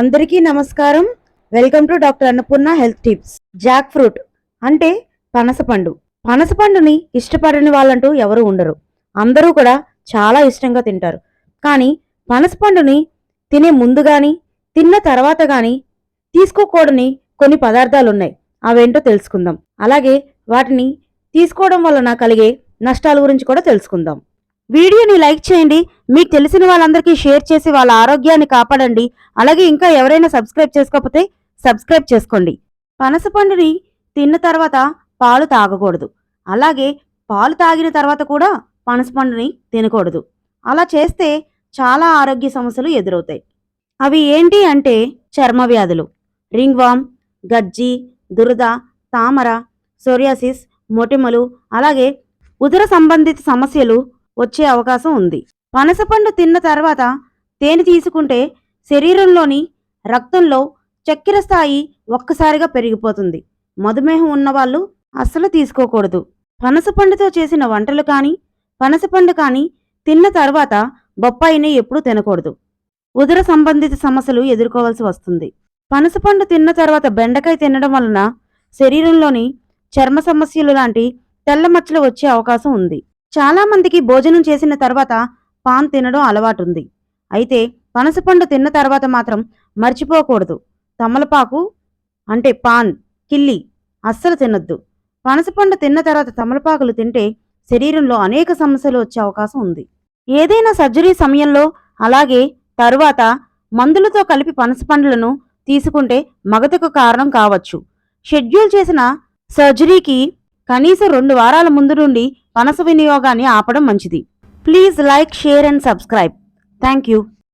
అందరికీ నమస్కారం. Welcome to doctor Annapurna health tips. Jackfruit అంటే పనసపండు పనసపండుని ఇష్టపడని వాళ్ళంటూ ఎవరు ఉండరు. అందరూ కూడా చాలా ఇష్టంగా తింటారు. కానీ పనసపండుని తినే ముందు కానీ తిన్న తర్వాత కానీ తీసుకోకూడని కొన్ని పదార్థాలు ఉన్నాయి అవేంటో తెలుసుకుందాం. అలాగే వాటిని తీసుకోవడం వలన కలిగే నష్టాల గురించి కూడా తెలుసుకుందాం. వీడియోని లైక్ చేయండి. మీకు తెలిసిన వాళ్ళందరికీ షేర్ చేసి వాళ్ళ ఆరోగ్యాన్ని కాపాడండి. అలాగే ఇంకా ఎవరైనా సబ్స్క్రైబ్ చేసుకోకపోతే సబ్స్క్రైబ్ చేసుకోండి. పనసపండుని తిన్న తర్వాత పాలు తాగకూడదు. అలాగే పాలు తాగిన తర్వాత కూడా పనసపండుని తినకూడదు. అలా చేస్తే చాలా ఆరోగ్య సమస్యలు ఎదురవుతాయి. అవి ఏంటి అంటే చర్మ వ్యాధులు రింగ్వామ్ గజ్జి దురద తామర సోరియాసిస్ మొటిమలు అలాగే ఉదర సంబంధిత సమస్యలు వచ్చే అవకాశం ఉంది. పనసపండు తిన్న తర్వాత తేనె తీసుకుంటే శరీరంలోని రక్తంలో చక్కెర స్థాయి ఒక్కసారిగా పెరిగిపోతుంది. మధుమేహం ఉన్నవాళ్ళు అస్సలు తీసుకోకూడదు. పనసపండుతో చేసిన వంటలు కానీ పనసపండు కానీ తిన్న తర్వాత బొప్పాయిని ఎప్పుడూ తినకూడదు. ఉదర సంబంధిత సమస్యలు ఎదుర్కోవాల్సి వస్తుంది. పనసపండు తిన్న తర్వాత బెండకాయ తినడం వలన శరీరంలోని చర్మ సమస్యలు లాంటి తెల్ల మచ్చలు వచ్చే అవకాశం ఉంది. చాలామందికి భోజనం చేసిన తర్వాత పాన్ తినడం అలవాటుంది. అయితే పనసపండు తిన్న తర్వాత మాత్రం మర్చిపోకూడదు. తమలపాకు అంటే పాన్ కిల్లి అస్సలు తినొద్దు. పనసపండు తిన్న తర్వాత తమలపాకులు తింటే శరీరంలో అనేక సమస్యలు వచ్చే అవకాశం ఉంది. ఏదైనా సర్జరీ సమయంలో అలాగే తరువాత మందులతో కలిపి పనసపండ్లను తీసుకుంటే మగతకు కారణం కావచ్చు. షెడ్యూల్ చేసిన సర్జరీకి కనీసం రెండు వారాల ముందు నుండి పనస వినియోగాన్ని ఆపడం మంచిది. Please like share and subscribe thank you